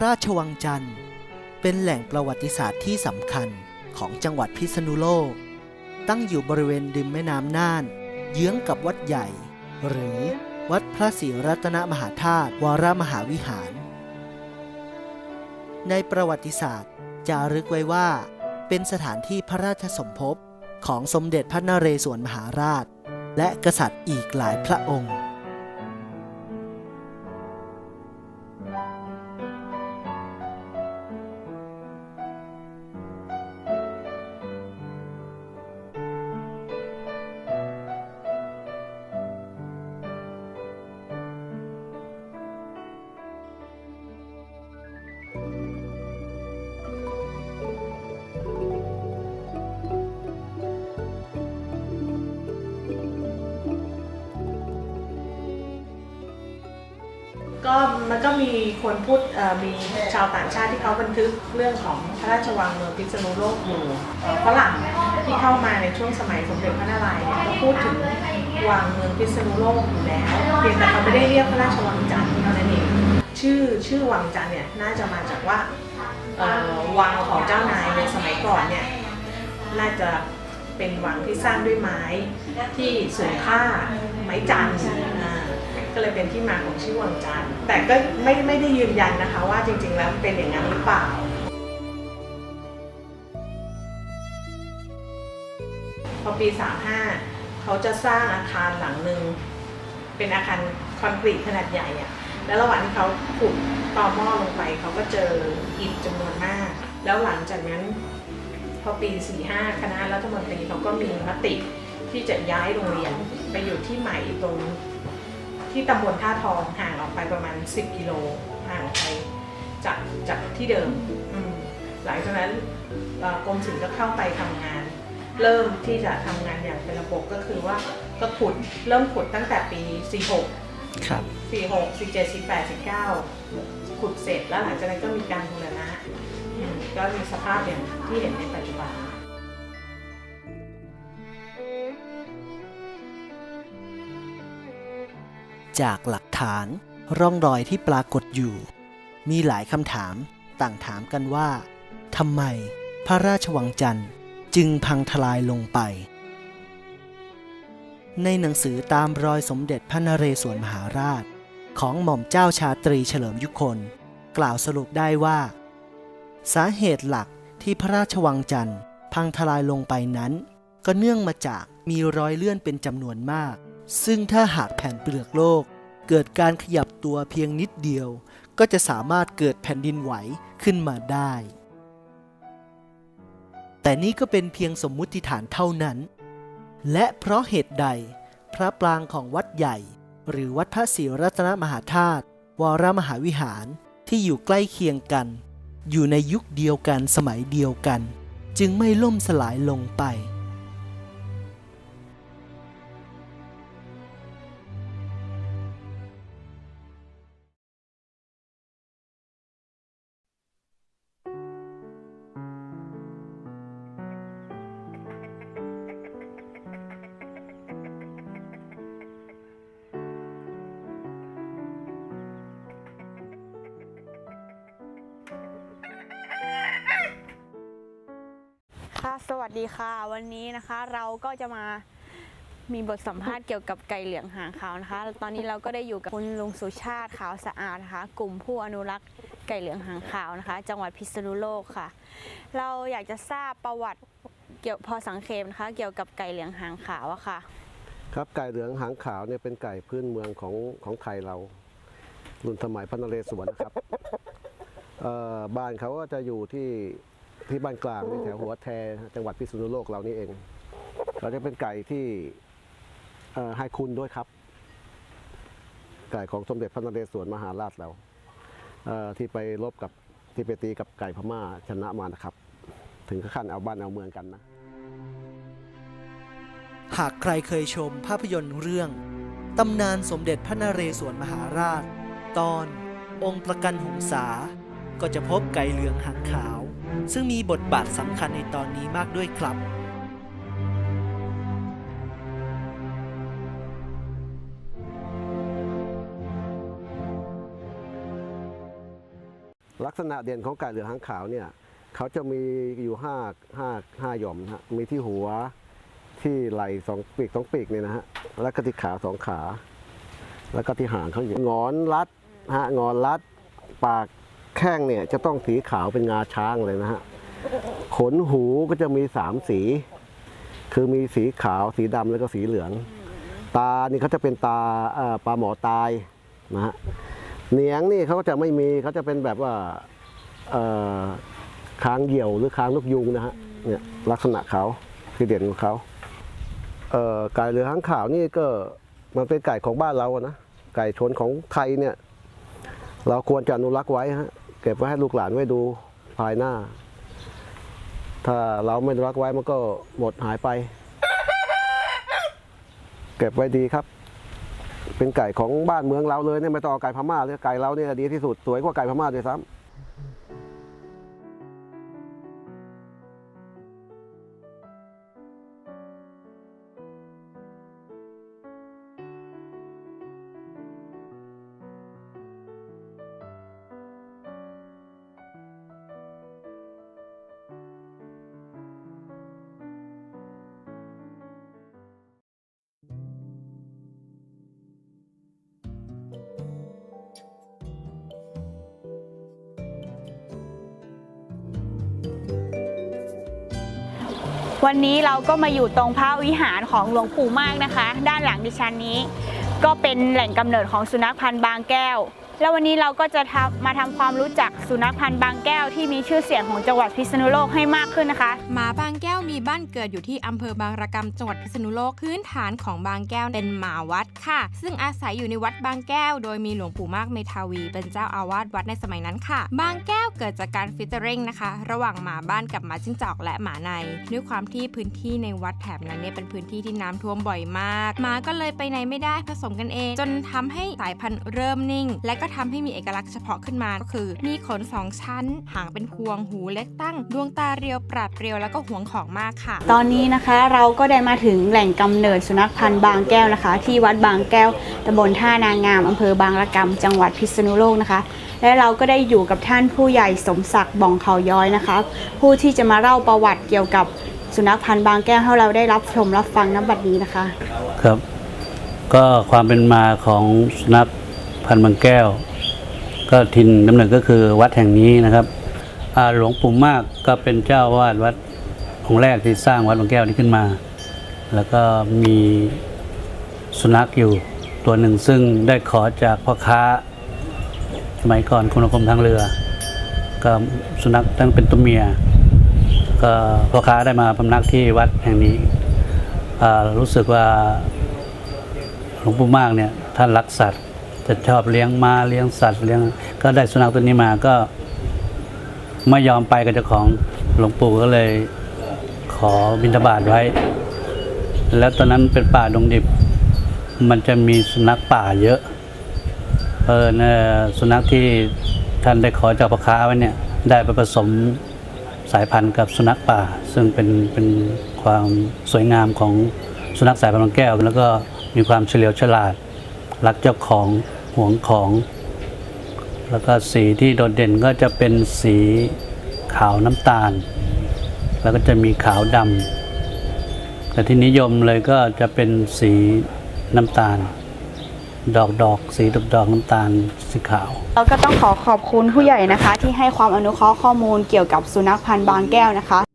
พระราชวังจันทร์ เป็นแหล่งประวัติศาสตร์ที่สำคัญของจังหวัดพิษณุโลก ตั้งอยู่บริเวณริมแม่น้ำน่าน เยื้องกับวัดใหญ่ หรือวัดพระศรีรัตนมหาธาตุวรมหาวิหาร ในประวัติศาสตร์จารึกไว้ว่า เป็นสถานที่พระราชสมภพของสมเด็จพระนเรศวรมหาราช และกษัตริย์อีกหลายพระองค์ มันก็มีคนพูดเอ่อมีชาวต่างชาติที่เขาบันทึกเรื่องของพระราชวังเมืองพิษณุโลกอยู่เอ่อฝรั่งที่เข้ามาในช่วงสมัยสมเด็จพระนารายณ์เนี่ยก็พูดถึงวังเมืองพิษณุโลกอยู่แล้วเพียงแต่เขาไม่ได้เรียกพระราชวังจันทร์เท่านั้นเองชื่อชื่อวังจันทร์เนี่ยน่าจะมาจากว่าเอ่อวังของเจ้านายในสมัยก่อนเนี่ยน่าจะเป็นวังที่สร้างด้วยไม้ที่สูงค่าไม้จันทร์อ่า ก็เลยเป็นที่มาของชื่อวังจันทร์แต่ก็ไม่ไม่ได้ยืนยันนะคะว่าจริง ๆ แล้วเป็นอย่างนั้นหรือเปล่า พอปี 35 เขาจะสร้างอาคารหลังหนึ่งเป็นอาคารคอนกรีตขนาดใหญ่อะแล้วระหว่างที่เขาขุดต่อหม้อลงไป เขาก็เจออิฐจำนวนมาก แล้วหลังจากนั้นพอปี 45 คณะรัฐมนตรีเขาก็มีมติที่จะย้ายโรงเรียนไปอยู่ที่ใหม่ตรง ที่ตำบลท่าทองห่างออกไปประมาณ 10กิโลห่างออกไปจากจากที่เดิมอืมหลังจากนั้นเอ่อกรมศิลป์ก็เข้าไปทำงาน เริ่มที่จะทำงานอย่างเป็นระบบก็คือว่าก็ขุดเริ่มขุดตั้งแต่ปี 46 ครับ46 47 48 49ขุดเสร็จแล้วหลังจากนั้นก็มีการบูรณะอืมก็มีสภาพอย่างที่เห็นในปัจจุบัน จากหลักฐาน ร่องรอยที่ปรากฏอยู่ มีหลายคำถามต่างถามกันว่าทำไมพระราชวังจันทร์จึงพังทลายลงไป ในหนังสือตามรอยสมเด็จพระนเรศวรมหาราช ของหม่อมเจ้าชาตรีเฉลิมยุคน กล่าวสรุปได้ว่า สาเหตุหลักที่พระราชวังจันทร์พังทลายลงไปนั้น ก็เนื่องมาจากมีรอยเลื่อนเป็นจำนวนมาก ซึ่งถ้าหากแผ่นเปลือกโลก เกิดการขยับตัวเพียงนิดเดียว ก็จะสามารถเกิดแผ่นดินไหวขึ้นมาได้ แต่นี่ก็เป็นเพียงสมมุติฐานเท่านั้น และเพราะเหตุใด พระปรางของวัดใหญ่ หรือวัดพระศรีรัตนมหาธาตุวรมหาวิหารที่อยู่ใกล้เคียงกัน อยู่ในยุคเดียวกันสมัยเดียวกัน จึงไม่ล่มสลายลงไป ค่ะสวัสดีค่ะ วันนี้นะคะเราก็จะมามีบทสัมภาษณ์เกี่ยวกับไก่เหลืองหางขาวนะคะ ตอนนี้เราก็ได้อยู่กับคุณลุงสุชาติขาวสะอาดนะคะ กลุ่มผู้อนุรักษ์ไก่เหลืองหางขาวนะคะ จังหวัดพิษณุโลกค่ะ เราอยากจะทราบประวัติเกี่ยวพอสังเขปนะคะ เกี่ยวกับไก่เหลืองหางขาวอะค่ะ ครับไก่เหลืองหางขาวเนี่ยเป็นไก่พื้นเมืองของของไทยเรา รุ่นสมัยพระนเรศวรนะครับบ้านเขาก็จะอยู่ที่ ที่บ้านกลางที่แถวหัวแทจังหวัดพิษณุโลกเรานี่เองเราจะเป็นไก่ที่ให้คุณด้วยครับ ไก่ของสมเด็จพระนเรศวรมหาราชเราที่ไปรบกับที่ไปตีกับไก่พม่าชนะมานะครับ ถึงขั้นเอาบ้านเอาเมืองกันนะ หากใครเคยชมภาพยนตร์เรื่องตำนานสมเด็จพระนเรศวรมหาราช ตอนองค์ประกันหงษา ก็จะพบไก่เหลืองหางขาว ซึ่งมีบทบาทสำคัญในตอนนี้มากด้วยครับ ลักษณะเด่นของไก่เหลืองหางขาวเนี่ยเขาจะมีอยู่ห้าห้าห้าหย่อมนะฮะมีที่หัวที่ไหล่สองปีกสองปีกเนี่ยนะฮะแล้วก็ที่ขาสองขา แล้วก็ที่หางเขาอยู่งอนรัดฮะงอนรัด ปาก แข้งเนี่ยจะต้องสีขาวเป็นงาช้างเลยนะฮะ ขนหูก็จะมีสามสี คือมีสีขาวสีดำแล้วก็สีเหลือง ตานี่เขาจะเป็นตาปลาหมอตายนะฮะเหนียงนี่เขาก็จะไม่มีเขาจะเป็นแบบว่าค้างเหี่ยวหรือค้างนกยุงนะฮะเนี่ยลักษณะเขาคือเด่นของเขาเไก่เหลือหางขาวนี่ก็มันเป็นไก่ของบ้านเราอะนะไก่ชนของไทยเนี่ย เราควรจะอนุรักษ์ไว้ฮะ เก็บไว้ให้ลูกหลานไว้ดูภายหน้า ถ้าเราไม่รักไว้มันก็หมดหายไป เก็บไว้ดีครับ เป็นไก่ของบ้านเมืองเราเลยเนี่ยไม่ต้องเอาไก่พม่าเลยไก่เราเนี่ยดีที่สุดสวยกว่าไก่พม่าด้วยซ้ำ วันนี้เราก็มาอยู่ตรงพระวิหารของหลวงปู่มากนะคะ ด้านหลังดิฉันนี้ ก็เป็นแหล่งกำเนิดของสุนัขพันธุ์บางแก้ว แล้ววันนี้เราก็จะมาทำความรู้จักสุนัขพันธุ์บางแก้วที่มีชื่อเสียงของจังหวัดพิษณุโลกให้มากขึ้นนะคะ หมาบางแก้วมีบ้านเกิดอยู่ที่อำเภอบางระกำจังหวัดพิษณุโลกพื้นฐานของบางแก้วเป็นหมาวัดค่ะ ซึ่งอาศัยอยู่ในวัดบางแก้ว โดยมีหลวงปู่มากเมทาวี เป็นเจ้าอาวาสวัดในสมัยนั้นค่ะ บางแก้วเกิดจากการฟิชเจอริงนะคะ ระหว่างหมาบ้านกับหมาจิ้งจอกและหมาใน ด้วยความที่พื้นที่ในวัดแถบนั้นเนี่ยเป็นพื้นที่ที่น้ำท่วมบ่อยมากหมาก็เลยไปไหนไม่ได้ผสมกันเอง จนทำให้สายพันธุ์เริ่มนิ่ง และก็ทำให้มีเอกลักษณ์เฉพาะขึ้นมาก็คือ มีขนสองชั้น หางเป็นพวงหูเล็กตั้ง ดวงตาเรียวปราดเปรียวแล้วก็หวงของมากค่ะ ตอนนี้นะคะเราก็ได้มาถึงแหล่งกำเนิดสุนัขพันธุ์บางแก้วนะคะ ที่วัดบางแก้วตำบลท่านางามอำเภอบางระกำจังหวัดพิษณุโลกนะคะ และเราก็ได้อยู่กับท่านผู้ใหญ่สมศักดิ์บ่องเขาย้อยนะคะผู้ที่จะมาเล่าประวัติเกี่ยวกับสุนัขพันธุ์บางแก้วให้เราได้รับชมรับฟังณบัดนี้นะคะ ครับ ก็ความเป็นมาของสุนัข พันบางแก้ว ก็ทินกำเนิดก็คือวัดแห่งนี้นะครับหลวงปู่มากก็เป็นเจ้าวาดวัดองค์แรกที่สร้างวัดบางแก้วนี้ขึ้นมา แล้วก็มีสุนัขอยู่ตัวหนึ่งซึ่งได้ขอจากพ่อค้าสมัยก่อนคุณกรมทางเรือ ก็สุนัขตั้งเป็นตัวเมีย ก็พ่อค้าได้มาพำนักที่วัดแห่งนี้ รู้สึกว่าหลวงปู่มากเนี่ยท่านรักสัตว์ จะชอบเลี้ยงม้าเลี้ยงสัตว์เลี้ยงก็ได้สุนัขตัวนี้มาก็ไม่ยอมไปกับเจ้าของหลวงปู่ก็เลยขอบิณฑบาตไว้ แล้วตอนนั้นเป็นป่าดงดิบ มันจะมีสุนัขป่าเยอะเออนี่ยสุนัขที่ท่านได้ขอจากพ่อค้าไว้เนี่ยได้ไปผสมสายพันธุ์กับสุนัขป่า ซึ่งเป็นเป็นความสวยงามของสุนัขสายพันธุ์แก้ว แล้วก็มีความเฉลียวฉลาดรักเจ้าของ ห่วงของ แล้วก็สีที่โดดเด่นก็จะเป็นสีขาวน้ำตาล แล้วก็จะมีขาวดำแต่ที่นิยมเลยก็จะเป็นสีน้ำตาล ดอกดอกสีดอกดอกน้ำตาลสีขาวเราก็ต้องขอขอบคุณผู้ใหญ่นะคะ ที่ให้ความอนุเคราะห์ข้อมูลเกี่ยวกับสุนัขพันธ์บางแก้วนะคะ